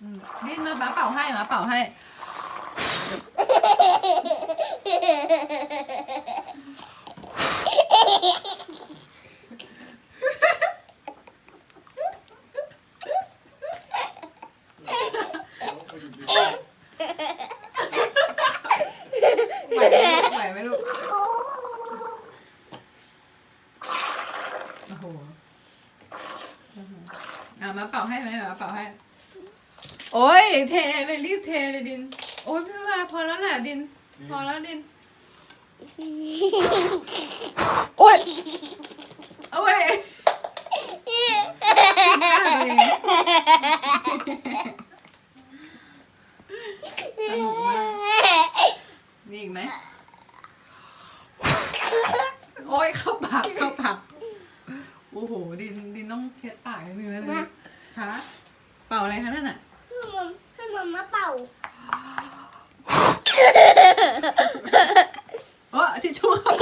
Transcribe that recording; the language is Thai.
อืมดินมามาเป่าให้มาเป่าให้ ไหวไหมลูกไหวไหมลูก โอ้โหโอ้โหอะมาเป่าให้ไหมมาเป่าให้ โอ้ยเทเลยรีบเทเลยดิน โอ้ยพี่ว่าพอแล้วแหละดิน พอแล้วดิน โอ้ยเอาไว้สนุกมากมีอีกไหม โอ้ยเข้าปากเข้าปากโอ้โหดินดินต้องเช็ดปากนิดนึงแล้วเลยคะเป่าอะไรคะนั่นน่ะ มาเป่าโอ้ที่ชู่คย